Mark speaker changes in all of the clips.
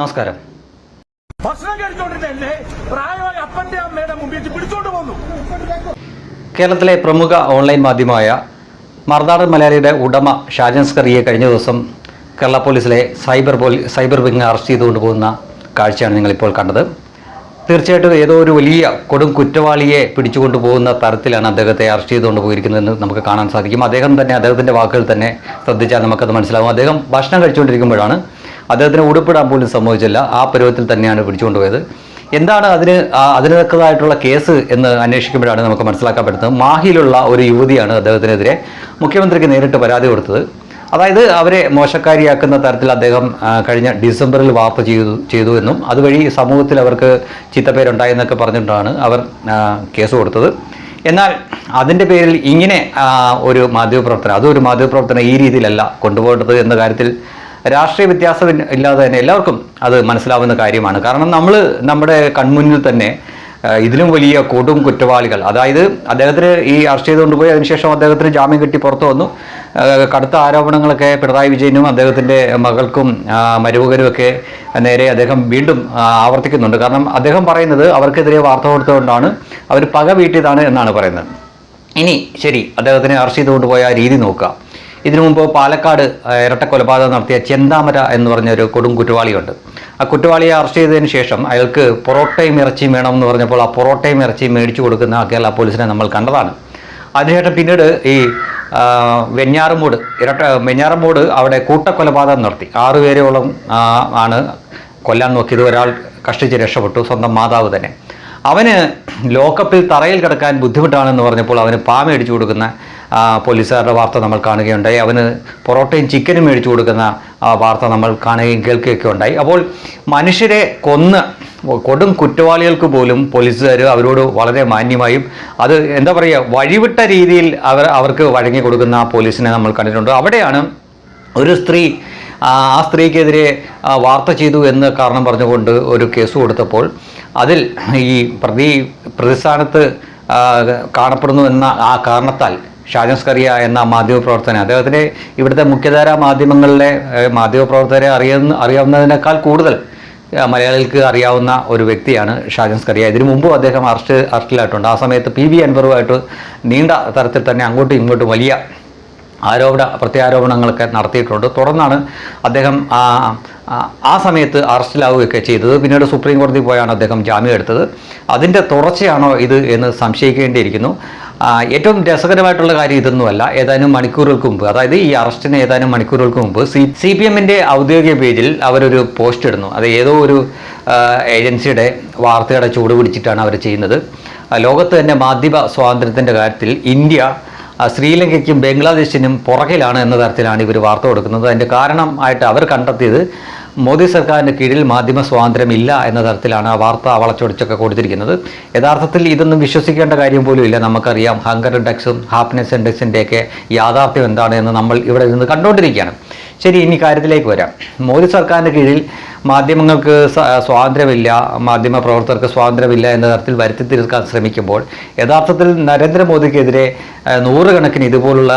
Speaker 1: നമസ്കാരം.
Speaker 2: ഭക്ഷണം കഴിച്ചോണ്ടിരുന്ന എന്നെ പ്രായമായ അപ്പന്റെ അമ്മയുടെ മുമ്പിൽ പിടിച്ചോണ്ട് പോന്നു.
Speaker 1: കേരളത്തിലെ പ്രമുഖ ഓൺലൈൻ മാധ്യമമായ മറുനാടൻ മലയാളിയുടെ ഉടമ ഷാജൻ സ്കറിയെ കഴിഞ്ഞ ദിവസം കേരള പോലീസിലെ cyber police cyber wing arrest ചെയ്തുകൊണ്ട് പോകുന്ന കാഴ്ചയാണ് നിങ്ങളിപ്പോൾ കണ്ടത്. തീർച്ചയായിട്ടും ഏതോ ഒരു വലിയ കൊടും കുറ്റവാളിയെ പിടിച്ചുകൊണ്ട് പോകുന്ന തരത്തിലാണ് അദ്ദേഹത്തെ അറസ്റ്റ് ചെയ്തുകൊണ്ട് പോയിരിക്കുന്നതെന്ന് നമുക്ക് കാണാൻ സാധിക്കും. അദ്ദേഹം തന്നെ അദ്ദേഹത്തിന്റെ വാക്കുകൾ തന്നെ ശ്രദ്ധിച്ചാൽ നമുക്കത് മനസ്സിലാവും. അദ്ദേഹം ഭക്ഷണം കഴിച്ചുകൊണ്ടിരിക്കുമ്പോഴാണ് അദ്ദേഹത്തിന് ഉടുപ്പിടാൻ പോലും സംഭവിച്ചില്ല ആ പരുവത്തിൽ തന്നെയാണ് പിടിച്ചുകൊണ്ടുപോയത് എന്താണ് അതിന് ആ- കേസ് എന്ന് അന്വേഷിക്കുമ്പോഴാണ് നമുക്ക് മനസ്സിലാക്കാൻ പറ്റുന്നത്. മാഹിയിലുള്ള ഒരു യുവതിയാണ് അദ്ദേഹത്തിനെതിരെ മുഖ്യമന്ത്രിക്ക് നേരിട്ട് പരാതി കൊടുത്തത്. അതായത് അവരെ മോശക്കാരിയാക്കുന്ന തരത്തിൽ അദ്ദേഹം കഴിഞ്ഞ ഡിസംബറിൽ വാപ്പ് ചെയ്തു ചെയ്തു എന്നും അതുവഴി സമൂഹത്തിൽ അവർക്ക് ചീത്തപ്പേരുണ്ടായെന്നൊക്കെ പറഞ്ഞിട്ടാണ് അവർ കേസ് കൊടുത്തത്. എന്നാൽ അതിന്റെ പേരിൽ ഇങ്ങനെ ഒരു മാധ്യമപ്രവർത്തനം അതൊരു മാധ്യമപ്രവർത്തനം ഈ രീതിയിലല്ല കൊണ്ടുപോകേണ്ടത് എന്ന കാര്യത്തിൽ രാഷ്ട്രീയ വ്യത്യാസം ഇല്ലാതെ തന്നെ എല്ലാവർക്കും അത് മനസ്സിലാവുന്ന കാര്യമാണ്. കാരണം നമ്മൾ നമ്മുടെ കൺമുന്നിൽ തന്നെ ഇതിലും വലിയ കൊടും കുറ്റവാളികൾ. അതായത് അദ്ദേഹത്തിന് ഈ അറസ്റ്റ് ചെയ്തുകൊണ്ട് പോയി അതിനുശേഷം അദ്ദേഹത്തിന് ജാമ്യം കിട്ടി പുറത്തു വന്നു. കടുത്ത ആരോപണങ്ങളൊക്കെ പിണറായി വിജയനും അദ്ദേഹത്തിന്റെ മകൾക്കും മരുമകനുമൊക്കെ നേരെ അദ്ദേഹം വീണ്ടും ആവർത്തിക്കുന്നുണ്ട്. കാരണം അദ്ദേഹം പറയുന്നത് അവർക്കെതിരെ വാർത്ത കൊടുത്തുകൊണ്ടാണ് അവർ പക വീട്ടിയതാണ് എന്നാണ് പറയുന്നത്. ഇനി ശരി അദ്ദേഹത്തിനെ അറസ്റ്റ് ചെയ്തുകൊണ്ട് പോയ രീതി നോക്കുക ഇതിനു മുമ്പ് പാലക്കാട് ഇരട്ട കൊലപാതകം നടത്തിയ ചെന്താമര എന്ന് പറഞ്ഞ ഒരു കൊടും കുറ്റവാളിയുണ്ട്. ആ കുറ്റവാളിയെ അറസ്റ്റ് ചെയ്തതിന് ശേഷം അയാൾക്ക് പൊറോട്ടയും ഇറച്ചിയും വേണം എന്ന് പറഞ്ഞപ്പോൾ ആ പൊറോട്ടയും ഇറച്ചിയും മേടിച്ചു കൊടുക്കുന്ന കേരള പോലീസിനെ നമ്മൾ കണ്ടതാണ്. അതിനുശേഷം പിന്നീട് ഈ വെഞ്ഞാറമൂട് ഇരട്ട വെഞ്ഞാറമൂട് അവിടെ കൂട്ടക്കൊലപാതകം നടത്തി. ആറുപേരോളം ആണ് കൊല്ലാൻ നോക്കിയത് ഒരാൾ കഷ്ടിച്ച് രക്ഷപ്പെട്ടു സ്വന്തം മാതാവ് തന്നെ. അവന് ലോക്കപ്പിൽ തറയിൽ കിടക്കാൻ ബുദ്ധിമുട്ടാണെന്ന് പറഞ്ഞപ്പോൾ അവന് പാമ്പ് അടിച്ചു കൊടുക്കുന്ന പോലീസുകാരുടെ വാർത്ത നമ്മൾ കാണുകയുണ്ടായി. അവന് പൊറോട്ടയും ചിക്കനും മേടിച്ചു കൊടുക്കുന്ന വാർത്ത നമ്മൾ കാണുകയും കേൾക്കുകയൊക്കെ ഉണ്ടായി. അപ്പോൾ മനുഷ്യരെ കൊന്ന് കൊടും കുറ്റവാളികൾക്ക് പോലും പോലീസുകാർ അവരോട് വളരെ മാന്യമായും അത് എന്താ പറയുക വഴിവിട്ട രീതിയിൽ അവർ അവർക്ക് വഴങ്ങി കൊടുക്കുന്ന പോലീസിനെ നമ്മൾ കണ്ടിട്ടുണ്ട്. അവിടെയാണ് ഒരു സ്ത്രീ ആ സ്ത്രീക്കെതിരെ വാർത്ത ചെയ്തു എന്ന് കാരണം പറഞ്ഞുകൊണ്ട് ഒരു കേസ് കൊടുത്തപ്പോൾ അതിൽ ഈ പ്രതി പ്രതിസ്ഥാനത്ത് കാണപ്പെടുന്നു എന്ന ആ കാരണത്താൽ ഷാജൻ സ്കറിയ എന്ന മാധ്യമപ്രവർത്തകൻ അദ്ദേഹത്തിന്റെ ഇവിടുത്തെ മുഖ്യധാരാ മാധ്യമങ്ങളിലെ മാധ്യമപ്രവർത്തകരെ അറിയുന്ന അറിയാവുന്നതിനേക്കാൾ കൂടുതൽ മലയാളികൾക്ക് അറിയാവുന്ന ഒരു വ്യക്തിയാണ് ഷാജൻ സ്കറിയ. ഇതിനു മുമ്പും അദ്ദേഹം അറസ്റ്റ് അറസ്റ്റിലായിട്ടുണ്ട്. ആ സമയത്ത് പി വി അൻവറുമായിട്ട് നീണ്ട തരത്തിൽ തന്നെ അങ്ങോട്ടും ഇങ്ങോട്ടും വലിയ ആരോപണ പ്രത്യാരോപണങ്ങളൊക്കെ നടത്തിയിട്ടുണ്ട്. തുടർന്നാണ് അദ്ദേഹം ആ സമയത്ത് അറസ്റ്റിലാവുകയൊക്കെ ചെയ്തത്. പിന്നീട് സുപ്രീം കോടതി പോയാണ് അദ്ദേഹം ജാമ്യം എടുത്തത്. അതിന്റെ തുടർച്ചയാണോ ഇത് എന്ന് സംശയിക്കേണ്ടിയിരിക്കുന്നു. ഏറ്റവും രസകരമായിട്ടുള്ള കാര്യം ഇതൊന്നുമല്ല ഏതാനും മണിക്കൂറുകൾക്ക് മുമ്പ് അതായത് ഈ അറസ്റ്റിന് ഏതാനും മണിക്കൂറുകൾക്ക് മുമ്പ് സി സി പി എമ്മിന്റെ ഔദ്യോഗിക പേജിൽ അവരൊരു പോസ്റ്റ് ഇടുന്നു. അത് ഏതോ ഒരു ഏജൻസിയുടെ വാർത്തയുടെ ചൂട് പിടിച്ചിട്ടാണ് അവർ ചെയ്യുന്നത്. ലോകത്ത് തന്നെ മാധ്യമ സ്വാതന്ത്ര്യത്തിന്റെ കാര്യത്തിൽ ഇന്ത്യ ശ്രീലങ്കയ്ക്കും ബംഗ്ലാദേശിനും പുറകിലാണ് എന്ന തരത്തിലാണ് ഇവർ വാർത്ത കൊടുക്കുന്നത്. അതിന്റെ കാരണം ആയിട്ട് അവർ കണ്ടെത്തിയത് മോദി സർക്കാരിന് കീഴിൽ മാധ്യമ സ്വാതന്ത്ര്യം ഇല്ല എന്ന തരത്തിലാണ് ആ വാർത്ത വളച്ചൊടിച്ചൊക്കെ കൊടുത്തിരിക്കുന്നത്. യഥാർത്ഥത്തിൽ ഇതൊന്നും വിശ്വസിക്കേണ്ട കാര്യം പോലും ഇല്ല. നമുക്കറിയാം ഹങ്കർ ഇൻഡെക്സും ഹാപ്പിനെസ് ഇൻഡെക്സിന്റെയൊക്കെ യാഥാർത്ഥ്യം എന്താണ് എന്ന് നമ്മൾ ഇവിടെ നിന്ന് കണ്ടുകൊണ്ടിരിക്കുകയാണ്. ശരി ഇനി കാര്യത്തിലേക്ക് വരാം. മോദി സർക്കാരിന്റെ കീഴിൽ മാധ്യമങ്ങൾക്ക് സ്വാതന്ത്ര്യമില്ല മാധ്യമ പ്രവർത്തകർക്ക് സ്വാതന്ത്ര്യമില്ല എന്ന തരത്തിൽ വരുത്തി തീർക്കാൻ ശ്രമിക്കുമ്പോൾ യഥാർത്ഥത്തിൽ നരേന്ദ്രമോദിക്കെതിരെ നൂറുകണക്കിന് ഇതുപോലുള്ള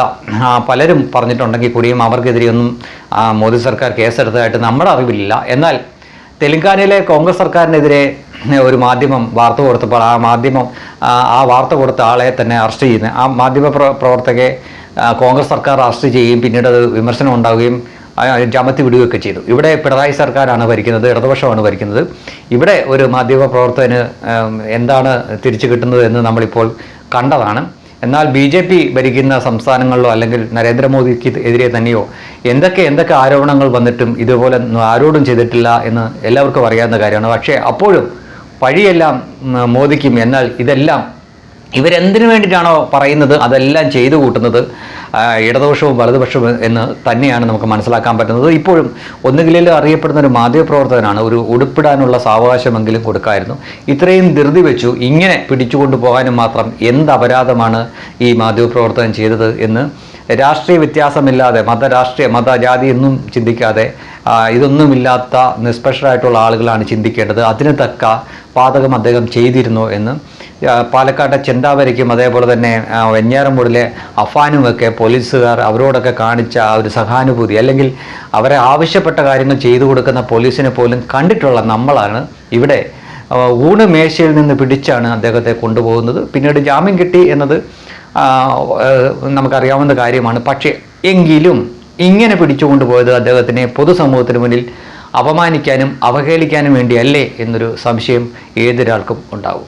Speaker 1: പലരും പറഞ്ഞിട്ടുണ്ടെങ്കിൽ കൂടിയും അവർക്കെതിരെയൊന്നും മോദി സർക്കാർ കേസെടുത്തതായിട്ട് നമ്മുടെ അറിവില്ല എന്നാൽ തെലങ്കാനയിലെ കോൺഗ്രസ് സർക്കാരിനെതിരെ ഒരു മാധ്യമം വാർത്ത കൊടുത്തപ്പോൾ ആ മാധ്യമം ആ, വാർത്ത കൊടുത്ത ആളെ തന്നെ അറസ്റ്റ് ചെയ്യുന്നത് ആ മാധ്യമ പ്ര- പ്രവർത്തകയെ കോൺഗ്രസ് സർക്കാർ അറസ്റ്റ് ചെയ്യുകയും പിന്നീട് അത് വിമർശനം ഉണ്ടാവുകയും ആ, ജമത്തി വിടുകയൊക്കെ ചെയ്തു. ഇവിടെ പിണറായി സർക്കാരാണ് ഭരിക്കുന്നത് ഇടതുപക്ഷമാണ് ഭരിക്കുന്നത്. ഇവിടെ ഒരു മാധ്യമ പ്രവർത്തകന് എന്താണ് തിരിച്ചു കിട്ടുന്നത് എന്ന് നമ്മളിപ്പോൾ കണ്ടതാണ്. എന്നാൽ ബി ജെ പി ഭരിക്കുന്ന സംസ്ഥാനങ്ങളിലോ അല്ലെങ്കിൽ നരേന്ദ്രമോദിക്ക് എതിരെ തന്നെയോ എന്തൊക്കെ എന്തൊക്കെ ആരോപണങ്ങൾ വന്നിട്ടും ഇതുപോലെ ആരോടും ചെയ്തിട്ടില്ല എന്ന് എല്ലാവർക്കും അറിയാവുന്ന കാര്യമാണ്. പക്ഷേ അപ്പോഴും വഴിയെല്ലാം മോദിക്കും എന്നാൽ ഇതെല്ലാം ഇവരെന്തിനു വേണ്ടിയിട്ടാണോ പറയുന്നത്? അതെല്ലാം ചെയ്തു കൂട്ടുന്നത് ഇടതുപക്ഷവും വലതുപക്ഷവും എന്ന് തന്നെയാണ് നമുക്ക് മനസ്സിലാക്കാൻ പറ്റുന്നത്. ഇപ്പോഴും ഒന്നുകിലും അറിയപ്പെടുന്ന ഒരു മാധ്യമപ്രവർത്തകനാണ് ഒരു ഉടുപ്പിടാനുള്ള സാവകാശമെങ്കിലും കൊടുക്കായിരുന്നു. ഇത്രയും ധൃതി വെച്ചു ഇങ്ങനെ പിടിച്ചുകൊണ്ടു പോകാനും മാത്രം എന്ത് അപരാധമാണ് ഈ മാധ്യമപ്രവർത്തകൻ ചെയ്തത് എന്ന് രാഷ്ട്രീയ വ്യത്യാസമില്ലാതെ മത മതജാതി മത ജാതി ഒന്നും ചിന്തിക്കാതെ ഇതൊന്നുമില്ലാത്ത നിഷ്പക്ഷരായിട്ടുള്ള ആളുകളാണ് ചിന്തിക്കേണ്ടത്. അതിന് തക്ക പാതകം അദ്ദേഹം ചെയ്തിരുന്നു എന്ന് പാലക്കാട്ടെ ചെന്താവരയ്ക്കും അതേപോലെ തന്നെ വെഞ്ഞാറമൂടിലെ അഫാനുമൊക്കെ പോലീസുകാർ അവരോടൊക്കെ കാണിച്ച ആ ഒരു സഹാനുഭൂതി അല്ലെങ്കിൽ അവരെ ആവശ്യപ്പെട്ട കാര്യങ്ങൾ ചെയ്തു കൊടുക്കുന്ന പോലീസിനെ പോലും കണ്ടിട്ടുള്ള നമ്മളാണ് ഇവിടെ. ഊണ് മേശയിൽ നിന്ന് പിടിച്ചാണ് അദ്ദേഹത്തെ കൊണ്ടുപോകുന്നത്. പിന്നീട് ജാമ്യം കിട്ടി എന്നത് നമുക്കറിയാവുന്ന കാര്യമാണ്. പക്ഷേ എങ്കിലും ഇങ്ങനെ പിടിച്ചുകൊണ്ടുപോയത് അദ്ദേഹത്തിനെ പൊതുസമൂഹത്തിന് മുന്നിൽ അപമാനിക്കാനും അവഹേളിക്കാനും വേണ്ടിയല്ലേ എന്നൊരു സംശയം ഏതൊരാൾക്കും ഉണ്ടാവും.